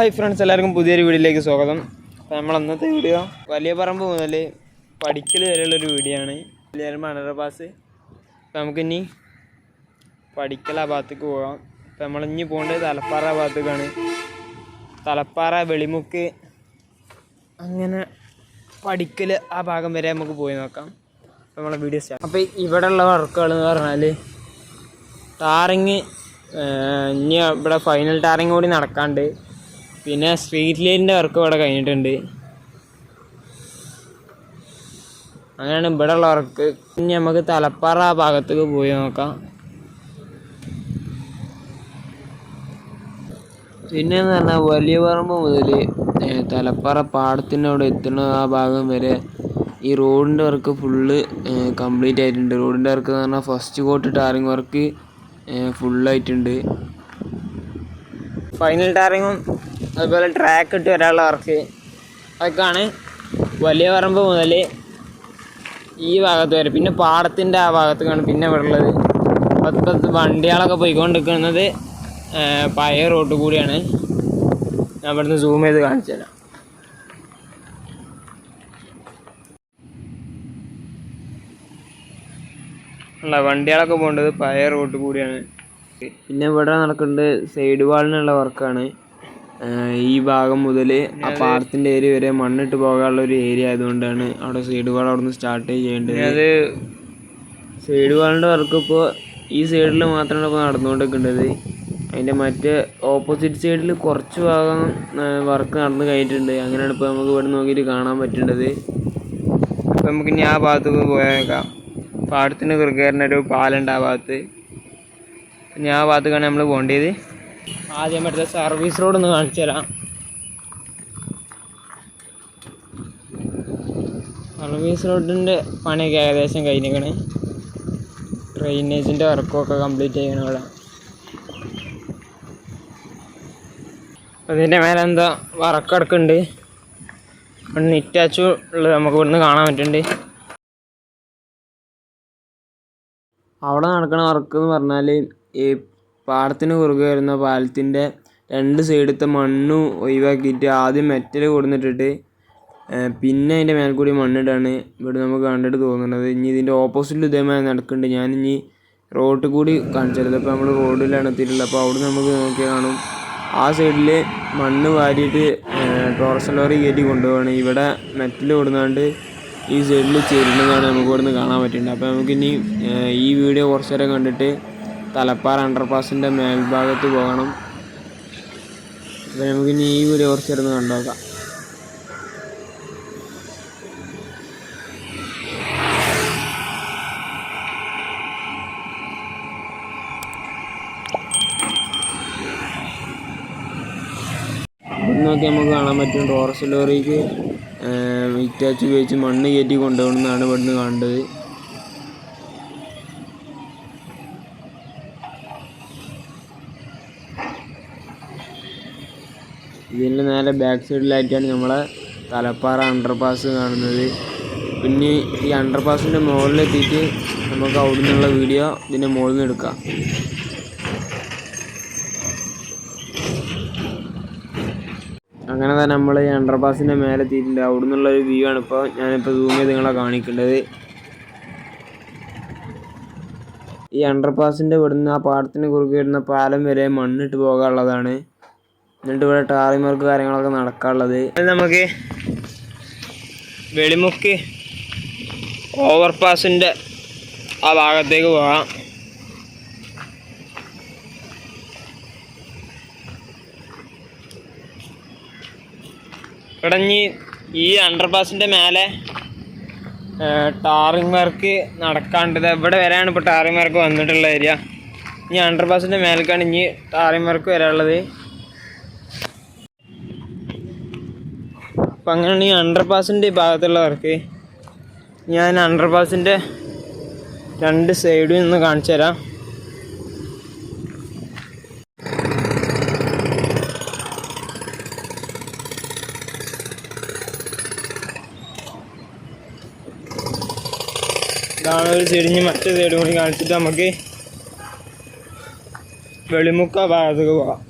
Hi friends എല്ലാവർക്കും പുതിയൊരു വീഡിയോയിലേക്ക് സ്വാഗതം. അപ്പോൾ നമ്മൾ അന്നത്തെ വീഡിയോ വലിയ പറമ്പ് മുതൽ പഠിക്കൽ വരെയുള്ളൊരു വീഡിയോ ആണ്. വലിയ മണറ പാസ്. അപ്പോൾ നമുക്കിനി പഠിക്കൽ ആ ഭാഗത്തേക്ക് പോകാം അപ്പോൾ നമ്മൾ ഇനി പോകേണ്ടത് തലപ്പാറ ആ ഭാഗത്തേക്കാണ്. തലപ്പാറ വെളിമുക്ക് അങ്ങനെ പഠിക്കൽ ആ ഭാഗം വരെ നമുക്ക് പോയി നോക്കാം. അപ്പോൾ നമ്മളെ വീഡിയോ സ്റ്റാർട്ട് അപ്പോൾ ഇവിടെ ഉള്ള വർക്കുകൾ എന്ന് പറഞ്ഞാൽ ടാറിങ് ഇനി ഇവിടെ ഫൈനൽ ടാറിങ് കൂടി നടക്കാണ്ട് പിന്നെ സ്ട്രീറ്റ് ലൈറ്റിന്റെ വർക്ക് ഇവിടെ കഴിഞ്ഞിട്ടുണ്ട്. അങ്ങനെയാണ് ഇവിടെ ഉള്ള വർക്ക് ഇനി നമുക്ക് തലപ്പാറ ഭാഗത്തേക്ക് പോയി നോക്കാം. പിന്നെ എന്ന് പറഞ്ഞാൽ വലിയ പറമ്പ് മുതൽ തലപ്പാറ പാടത്തിനോട് എത്തുന്ന ആ ഭാഗം വരെ ഈ റോഡിന്റെ വർക്ക് ഫുള്ള് കംപ്ലീറ്റ് ആയിട്ടുണ്ട്. റോഡിന്റെ വർക്ക് എന്ന് പറഞ്ഞാൽ ഫസ്റ്റ് കോട്ട് ടാറിങ് വർക്ക് ഫുള്ളായിട്ടുണ്ട് ഫൈനൽ ടാറിങ്ങും അതുപോലെ ട്രാക്ക് ഇട്ട് വരാനുള്ള വർക്ക്. അതൊക്കെയാണ് വലിയ പറമ്പ് മുതൽ ഈ ഭാഗത്ത് വരെ. പിന്നെ പാടത്തിന്റെ ആ ഭാഗത്തേക്കാണ് പിന്നെ ഇവിടെ ഉള്ളത്. പത്ത് പത്ത് വണ്ടികളൊക്കെ പോയിക്കൊണ്ടിരിക്കുന്നത് പഴയ റോഡ് കൂടിയാണ്. ഞാൻ ഇവിടുന്ന് സൂം ചെയ്ത് കാണിച്ചു തരാം. അല്ല വണ്ടികളൊക്കെ പോകേണ്ടത് പഴയ റോഡ് കൂടിയാണ്. പിന്നെ ഇവിടെ നടക്കുന്നത് സൈഡ് വാളിനുള്ള വർക്കാണ് ഈ ഭാഗം മുതൽ ആ പാടത്തിന്റെ ഏരിയ വരെ മണ്ണിട്ട് പോകാനുള്ള ഒരു ഏരിയ ആയതുകൊണ്ടാണ് അവിടെ സൈഡ് വാൾ അവിടെ നിന്ന് സ്റ്റാർട്ട് ചെയ്യേണ്ടത്. അത് സൈഡ് വാളിന്റെ വർക്ക് ഇപ്പോൾ ഈ സൈഡിൽ മാത്രമാണ് ഇപ്പോൾ നടന്നുകൊണ്ടിരിക്കേണ്ടത് അതിന്റെ മറ്റേ ഓപ്പോസിറ്റ് സൈഡിൽ കുറച്ച് ഭാഗം വർക്ക് നടന്നു കഴിഞ്ഞിട്ടുണ്ട്. അങ്ങനെയാണ് ഇപ്പോൾ നമുക്ക് ഇവിടെ നോക്കിയിട്ട് കാണാൻ പറ്റേണ്ടത്. അപ്പോൾ നമുക്ക് ഇനി ആ ഭാഗത്തേക്ക് പോയേക്കാം. പാടത്തിന് ഒരു പാലുണ്ട് ആ ഭാഗത്ത്. ഞാൻ ആ ഭാഗത്തേക്കാണ് നമ്മൾ പോകേണ്ടത്. ആദ്യം മറ്റേ സർവീസ് റോഡ് ഒന്ന് കാണിച്ചു തരാം. സർവീസ് റോഡിന്റെ പണിയൊക്കെ ഏകദേശം കഴിഞ്ഞിരിക്കണ്. ഡ്രെയിനേജിന്റെ വർക്കൊക്കെ കംപ്ലീറ്റ് ചെയ്യണം ഇവിടെ. അതിന്റെ മേലെ എന്താ വറക്കടക്കുണ്ട് നിറ്റാച്ചു ഉള്ളത് നമുക്ക് ഇവിടുന്ന് കാണാൻ പറ്റുന്നുണ്ട്. അവിടെ നടക്കുന്ന വർക്ക് എന്ന് പറഞ്ഞാൽ ഈ പാടത്തിന് കുറുകെ വരുന്ന പാലത്തിന്റെ രണ്ട് സൈഡത്തെ മണ്ണ് ഒഴിവാക്കിയിട്ട് ആദ്യം മെറ്റൽ കൊടുന്നിട്ടിട്ട് പിന്നെ അതിന്റെ മേലെ കൂടി മണ്ണിടാണ് ഇവിടെ നമുക്ക് കണ്ടിട്ട് തോന്നുന്നത്. ഇനി ഇതിന്റെ ഓപ്പോസിറ്റിൽ ഇതേമാതിരി നടക്കുന്നുണ്ട്. ഇനി റോഡ് കൂടി കാണിച്ചത് ഇപ്പോൾ നമ്മൾ റോഡിലാണ് എത്തിയിട്ടുള്ളത്. അപ്പോൾ അവിടെ നമുക്ക് നോക്കിയാൽ കാണും. ആ സൈഡിൽ മണ്ണ് വാരിയിട്ട് ടോറസ് ലോറി കയറ്റി കൊണ്ടുപോവാണ്. ഇവിടെ മെറ്റൽ കൊടുന്നാണ്ട് ഈ സൈഡിൽ ചേരുന്നതാണ് നമുക്ക് ഇവിടുന്ന് കാണാൻ പറ്റുന്നത്. അപ്പോൾ നമുക്കിനി ഈ വീഡിയോ കുറച്ച് നേരം കണ്ടിട്ട് തലപ്പാറ അണ്ടർപാസിന്റെ മേൽഭാഗത്ത് പോകണം. അപ്പോൾ നമുക്കിനി ഈ വീഡിയോ കുറച്ചിരുന്ന് കണ്ടുനോക്കാം ഇന്നൊക്കെ നോക്കി. നമുക്ക് കാണാൻ പറ്റും ടോറസ് ലോറിക്ക് ഇറ്റാച്ച് ഉപയോഗിച്ച് മണ്ണ് കയറ്റി കൊണ്ടുപോകണമെന്നാണ് ഇവിടുന്ന് കാണേണ്ടത് ഇതിന്റെ നേരെ ബാക്ക് സൈഡിലായിട്ടാണ് നമ്മളെ തലപ്പാറ അണ്ടർപാസ് കാണുന്നത്. പിന്നെ ഈ അണ്ടർപാസിന്റെ മുകളിലെത്തിയിട്ട് നമുക്ക് അവിടെ നിന്നുള്ള വീഡിയോ ഇതിന്റെ മുകളിൽ നിന്ന് എടുക്കാം. അങ്ങനെ തന്നെ നമ്മൾ ഈ അണ്ടർപാസിന്റെ മേലെ എത്തിയിട്ടുണ്ട്. അവിടെ നിന്നുള്ള ഒരു വ്യൂ ആണ് ഇപ്പോൾ ഞാനിപ്പോൾ സൂം ചെയ്ത് നിങ്ങളെ കാണിക്കേണ്ടത്. ഈ അണ്ടർപാസിന്റെ ഇവിടുന്ന് ആ പാടത്തിന് കുറുകെ ഇടുന്ന പാലം വരെ മണ്ണിട്ട് പോകാനുള്ളതാണ്. എന്നിട്ട് ഇവിടെ ടാറിമാർക്ക് കാര്യങ്ങളൊക്കെ നടക്കാനുള്ളത്. നമുക്ക് വെളിമുക്ക് ഓവർപാസിന്റെ ആ ഭാഗത്തേക്ക് പോകാം. ഇവിടെ ഈ അണ്ടർപാസിന്റെ മേലെ ടാറിംഗ് വർക്ക് നടക്കാണ്ടത് ഇവിടെ വരെയാണ് ഇപ്പോൾ ടാറിംഗ് വർക്ക് വന്നിട്ടുള്ള ഏരിയ ഇനി അണ്ടർപാസിന്റെ മേലേക്കാണ് ഇനി ടാറിംഗ് വർക്ക് വരാനുള്ളത്. അപ്പം അങ്ങനെയാണ് ഈ അണ്ടർപാസിന്റെ ഈ ഭാഗത്തുള്ള വർക്ക്. ഞാൻ അണ്ടർപാസിന്റെ രണ്ട് സൈഡിൽ നിന്ന് കാണിച്ചു തരാം. ഇതാണ് ഒരു ഇനി മറ്റേ സൈഡും കൂടി കാണിച്ചിട്ട് നമുക്ക് വെളിമുക്ക ഭാഗത്തേക്ക് പോകാം.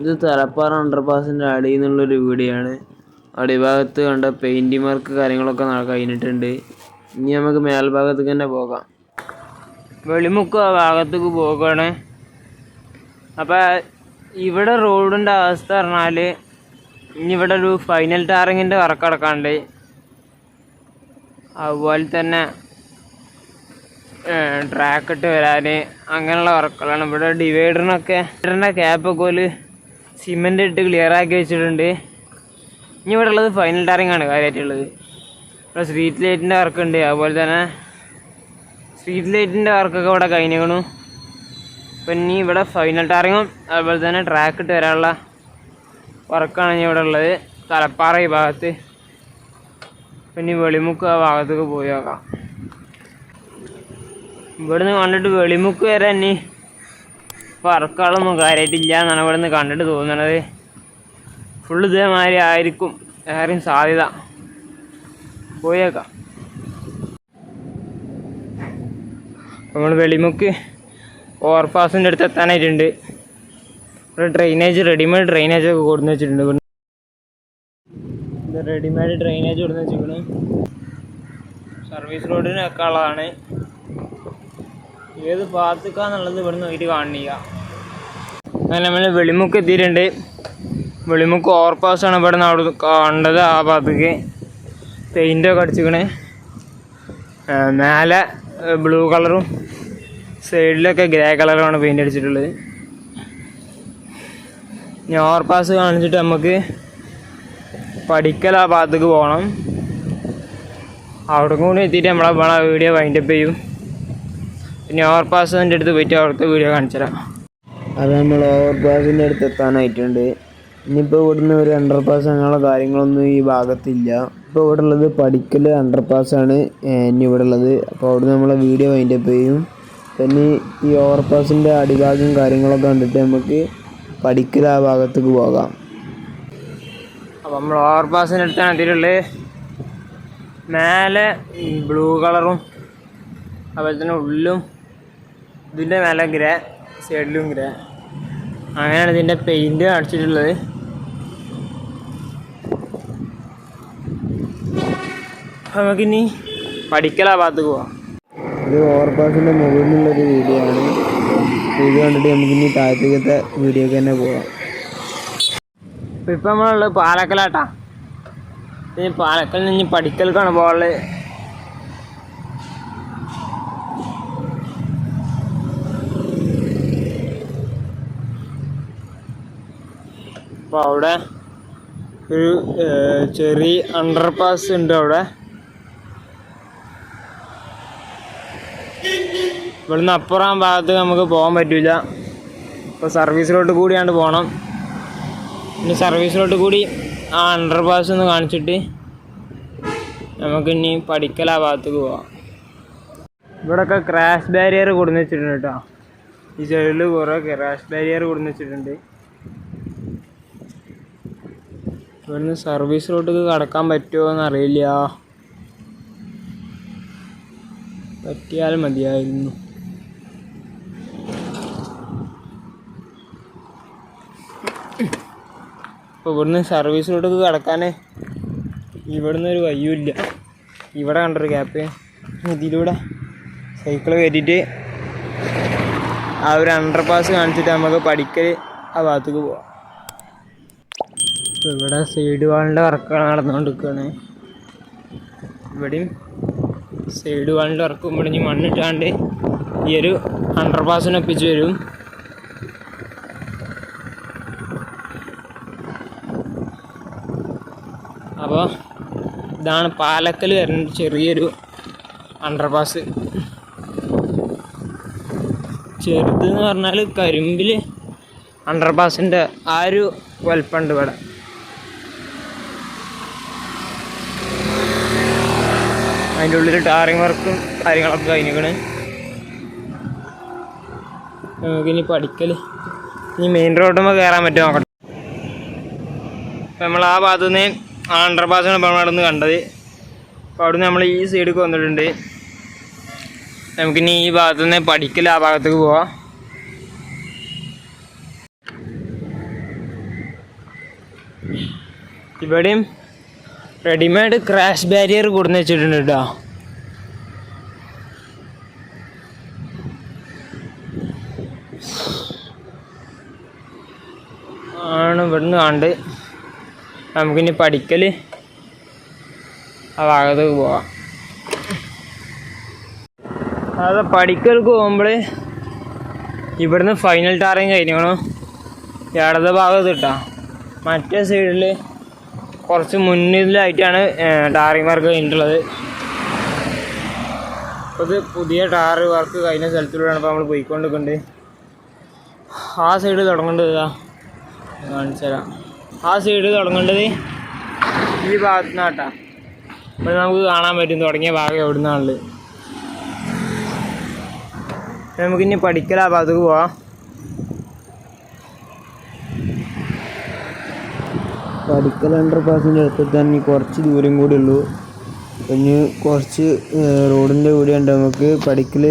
ഇത് തലപ്പാറ അണ്ടർപാസിന്റെ അടിയിൽ നിന്നുള്ളൊരു വീഡിയോ ആണ് അടിഭാഗത്ത് കണ്ട പെയിന്റിംഗ് വർക്ക് കാര്യങ്ങളൊക്കെ കഴിഞ്ഞിട്ടുണ്ട്. ഇനി നമുക്ക് മേൽഭാഗത്തേക്ക് തന്നെ പോകാം. വെളിമുക്ക് ആ ഭാഗത്തേക്ക് പോകുകയാണ് അപ്പോൾ ഇവിടെ റോഡിന്റെ അവസ്ഥ പറഞ്ഞാൽ ഇനി ഇവിടെ ഒരു ഫൈനൽ ടാറിങ്ങിന്റെ വർക്ക് നടക്കാണ്ട് അതുപോലെ തന്നെ ട്രാക്ക് ഇട്ട് വരാൻ അങ്ങനെയുള്ള വർക്കുകളാണ് ഇവിടെ ഡിവൈഡറിനൊക്കെ ഡിവൈഡറിന്റെ ക്യാപ്പൊക്കെ ഒരു സിമെന്റ് ഇട്ട് ക്ലിയർ ആക്കി വെച്ചിട്ടുണ്ട്. ഇനി ഇവിടെ ഉള്ളത് ഫൈനൽ ടാറിങ് ആണ് കാര്യമായിട്ടുള്ളത് ഇവിടെ സ്ട്രീറ്റ് ലൈറ്റിന്റെ വർക്ക് ഉണ്ട്. അതുപോലെ തന്നെ സ്ട്രീറ്റ് ലൈറ്റിന്റെ വർക്കൊക്കെ ഇവിടെ കഴിഞ്ഞു അപ്പം ഇനി ഇവിടെ ഫൈനൽ ടാറിങ്ങും അതുപോലെ തന്നെ ട്രാക്ക് ഇട്ട് വരാനുള്ള വർക്കാണ് ഇനി ഇവിടെ ഉള്ളത്. തലപ്പാറ ഈ ഭാഗത്ത്. പിന്നെ വെളിമുക്ക് ആ ഭാഗത്തേക്ക് പോയി നോക്കാം. ഇവിടുന്ന് കണ്ടിട്ട് വെളിമുക്ക് വരെ ഇനി വർക്കുകളൊന്നും കാര്യമായിട്ടില്ല എന്നാണ് ഇവിടെ നിന്ന് കണ്ടിട്ട് തോന്നണത് ഫുള്ള് ഇതേമാതിരി ആയിരിക്കും. ഏറെയും സാധ്യത. പോയേക്കാം. നമ്മൾ വെളിമുക്ക് ഓവർപാസിന്റെ അടുത്ത് എത്താനായിട്ടുണ്ട്. ഇവിടെ ഡ്രെയിനേജ് റെഡിമെയ്ഡ് ഡ്രെയിനേജ് ഒക്കെ കൊടുന്ന് വെച്ചിട്ടുണ്ട്. റെഡിമെയ്ഡ് ഡ്രെയിനേജ് കൊടുന്ന് വെച്ചിരിക്കണ്. സർവീസ് റോഡിനൊക്കെ ഉള്ളതാണ്. ഏത് ഭാഗത്തേക്കാന്നുള്ളത് ഇവിടെ നോക്കിയിട്ട് കാണില്ല. അങ്ങനെ നമ്മൾ വെളിമുക്ക് എത്തിയിട്ടുണ്ട്. വെളിമുക്ക് ഓവർപാസാണ് ഇവിടെ നിന്ന് അവിടെ കണ്ടത് ആ ഭാഗത്തേക്ക്. പെയിന്റൊക്കെ അടിച്ചിക്കണേ മേലെ ബ്ലൂ കളറും സൈഡിലൊക്കെ ഗ്രേ കളറുമാണ് പെയിന്റ് അടിച്ചിട്ടുള്ളത്. ഇനി ഓവർപാസ് കാണിച്ചിട്ട് നമുക്ക് പഠിക്കൽ ആ ഭാഗത്തേക്ക് പോകണം. അവിടെ കൂടി എത്തിയിട്ട് നമ്മളെ വീഡിയോ വൈൻഡപ്പ് ചെയ്യും. പിന്നെ ഓവർപാസിന്റെ അടുത്ത് പോയിട്ട് അവിടുത്തെ വീഡിയോ കാണിച്ചു തരാം. അത് നമ്മൾ ഓവർപാസിന്റെ അടുത്ത് എത്താനായിട്ടുണ്ട്. ഇനിയിപ്പോൾ ഇവിടുന്ന് ഒരു അണ്ടർ പാസ് അങ്ങനെയുള്ള കാര്യങ്ങളൊന്നും ഈ ഭാഗത്തില്ല. ഇപ്പോൾ ഇവിടെ ഉള്ളത് പഠിക്കൽ അണ്ടർ പാസ്സാണ് ഇനി ഇവിടെ ഉള്ളത് അപ്പോൾ അവിടെ നമ്മളെ വീഡിയോ വൈൻഡപ്പ് ചെയ്യും. പിന്നെ ഈ ഓവർപാസിന്റെ അടിഭാഗം കാര്യങ്ങളൊക്കെ കണ്ടിട്ട് നമുക്ക് പഠിക്കൽ ആ ഭാഗത്തേക്ക് പോകാം. അപ്പോൾ നമ്മൾ ഓവർപാസിന്റെ അടുത്താണ് എത്തിയിട്ടുള്ളത്. മേലെ ബ്ലൂ കളറും അതുപോലെ തന്നെ ഉള്ളിലും ഇതിന്റെ മേലെ ഗ്രേ സൈഡിലും ഗ്രേ. അങ്ങനെയാണ് ഇതിന്റെ പെയിന്റ് അടിച്ചിട്ടുള്ളത് അപ്പോൾ നമുക്കിനി പഠിക്കലാ ഭാഗത്ത് പോവാം. ഇത് ഓവർപാസിന്റെ മുകളിലുള്ളൊരു വീഡിയോ ആണ്. ഇത് കണ്ടിട്ട് നമുക്കിനി താഴത്തേക്കത്തെ വീഡിയോക്ക് തന്നെ പോവാം. ഇപ്പം ഇപ്പം നമ്മളുള്ളത് പാലക്കലാട്ടാ. ഇനി പാലക്കൽ നിന്ന് പഠിക്കൽക്കാണ് പോകാനുള്ളത് അപ്പോൾ അവിടെ ഒരു ചെറിയ അണ്ടർപാസ് ഉണ്ട് അവിടെ. ഇവിടുന്ന് അപ്പുറം ഭാഗത്ത് നമുക്ക് പോകാൻ പറ്റില്ല ഇപ്പോൾ സർവീസിലോട്ട് കൂടിയാണ്ട് പോകണം ഇനി സർവീസിലോട്ട് കൂടി ആ അണ്ടർപാസ് ഒന്ന് കാണിച്ചിട്ട് നമുക്ക് ഇനി പഠിക്കൽ ആ ഭാഗത്തേക്ക് പോവാം. ഇവിടെയൊക്കെ ക്രാഷ് ബാരിയർ കൊടുന്ന് വെച്ചിട്ടുണ്ട് കേട്ടോ. ഈ സൈഡിൽ കുറേ ക്രാഷ് ബാരിയർ കൊടുന്ന് വെച്ചിട്ടുണ്ട്. ഇവിടുന്ന് സർവീസ് റോഡിലേക്ക് കടക്കാൻ പറ്റുമോ എന്ന് അറിയില്ല. പറ്റിയാൽ മതിയായിരുന്നു. അപ്പോൾ ഇവിടുന്ന് സർവീസ് റോഡിലേക്ക് കടക്കാൻ ഇവിടുന്ന് ഒരു വയ്യുമില്ല ഇവിടെ കണ്ടൊരു ഗ്യാപ്പ് ഇതിലൂടെ സൈക്കിൾ കയറ്റിയിട്ട് ആ ഒരു അണ്ടർ പാസ് കാണിച്ചിട്ട് നമുക്ക് പഠിക്കൽ ആ ഭാഗത്തേക്ക് പോവാം. ഇവിടെ സൈഡ് വാളിന്റെ വർക്കാണ് നടന്നുകൊണ്ടിരിക്കുകയാണ് ഇവിടെയും സൈഡ് വാളിന്റെ വർക്ക് ഇവിടെ ഇനി മണ്ണിട്ടാണ്ട് ഈ ഒരു അണ്ടർ പാസിനൊപ്പിച്ച് വരും. അപ്പോൾ ഇതാണ് പാലക്കൽ വരുന്ന ചെറിയൊരു അണ്ടർ പാസ് ചെറുതെന്ന് പറഞ്ഞാൽ കരിമ്പിൽ അണ്ടർ പാസിന്റെ ആ ഒരു വലുപ്പമുണ്ട് ഇവിടെ. അതിന്റെ ഉള്ളിൽ ടാറിങ് വർക്കും കാര്യങ്ങളൊക്കെ കഴിഞ്ഞിരിക്കണ്. നമുക്കിനി പഠിക്കൽ ഇനി മെയിൻ റോഡുമ്പോൾ കയറാൻ പറ്റുമോ നോക്കട്ടെ. അപ്പം നമ്മൾ ആ ഭാഗത്തു നിന്ന് അണ്ടർ പാസ്സാണ് ഇപ്പോൾ അവിടെ കണ്ടത്. അപ്പോൾ അവിടുന്ന് നമ്മൾ ഈ സൈഡിലേക്ക് വന്നിട്ടുണ്ട്. നമുക്കിനി ഈ ഭാഗത്തു നിന്ന് പഠിക്കൽ ആ ഭാഗത്തേക്ക് പോവാം. ഇവിടെയും റെഡിമെയ്ഡ് ക്രാഷ് ബാരിയർ കൊടുന്ന് വെച്ചിട്ടുണ്ട് കേട്ടോ ആണ് ഇവിടുന്ന് കണ്ട് നമുക്കിനി പഠിക്കൽ ആ ഭാഗത്തേക്ക് പോവാം. അത് പഠിക്കൽക്ക് പോകുമ്പോൾ ഇവിടുന്ന് ഫൈനൽ ടാറിങ് കഴിഞ്ഞു ഇടത് ഭാഗത്ത് കിട്ടാം മറ്റേ സൈഡിൽ കുറച്ച് മുന്നിലായിട്ടാണ് ടാറിംഗ് വർക്ക് കഴിഞ്ഞിട്ടുള്ളത്. അപ്പോൾ ഇത് പുതിയ ടാറ് വർക്ക് കഴിഞ്ഞ സ്ഥലത്തിലൂടെയാണ് ഇപ്പോൾ നമ്മൾ പോയിക്കൊണ്ടിരിക്കുന്നത് ആ സൈഡ് തുടങ്ങേണ്ടത് ഇതാ. ആ സൈഡ് തുടങ്ങേണ്ടത് ഈ ഭാഗത്തു നിന്നാട്ടാ അപ്പോൾ നമുക്ക് കാണാൻ പറ്റും തുടങ്ങിയ ഭാഗം എവിടെ നിന്നാണുള്ളത് നമുക്കിനി പഠിക്കൽ ആ ഭാഗത്തേക്ക് പോവാം. പഠിക്കൽ അണ്ടർ പാസിന്റെ അടുത്ത് തന്നെ കുറച്ച് ദൂരം കൂടി ഉള്ളൂ. പിന്നെ കുറച്ച് റോഡിന്റെ കൂടെ ഉണ്ട്. നമുക്ക് പടിക്കൽ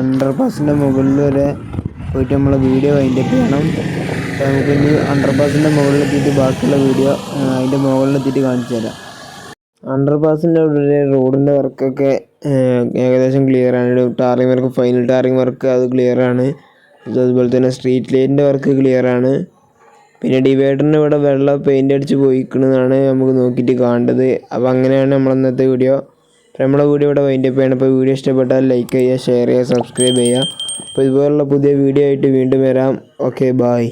അണ്ടർ പാസിന്റെ മുകളിൽ വരെ പോയിട്ട് നമ്മളെ വീഡിയോ അതിന്റെ ചെയ്യണം. നമുക്ക് ഇനി അണ്ടർ പാസിന്റെ മുകളിലെത്തിയിട്ട് ബാക്കിയുള്ള വീഡിയോ അതിന്റെ മുകളിലെത്തിയിട്ട് കാണിച്ചു തരാം. അണ്ടർ പാസിന്റെ അവിടെ റോഡിന്റെ വർക്കൊക്കെ ഏകദേശം ക്ലിയർ ആണ്. Tarring work final tarring work അത് ക്ലിയർ ആണ്. അതുപോലെ തന്നെ സ്ട്രീറ്റ് ലൈറ്റിന്റെ വർക്ക് ക്ലിയർ ആണ്. പിന്നെ ഡിവൈഡറിന് ഇവിടെ വെള്ള പെയിന്റ് അടിച്ച് പോയിക്കണെന്നാണ് നമുക്ക് നോക്കിയിട്ട് കാണേണ്ടത്. അപ്പോൾ അങ്ങനെയാണ് നമ്മൾ ഇന്നത്തെ വീഡിയോ അപ്പോൾ നമ്മളെ വീഡിയോ ഇവിടെ വൈൻഡപ്പ് ചെയ്യണം. അപ്പോൾ വീഡിയോ ഇഷ്ടപ്പെട്ടാൽ ലൈക്ക് ചെയ്യുക ഷെയർ ചെയ്യുക സബ്സ്ക്രൈബ് ചെയ്യുക. അപ്പോൾ ഇതുപോലുള്ള പുതിയ വീഡിയോ ആയിട്ട് വീണ്ടും വരാം. Okay bye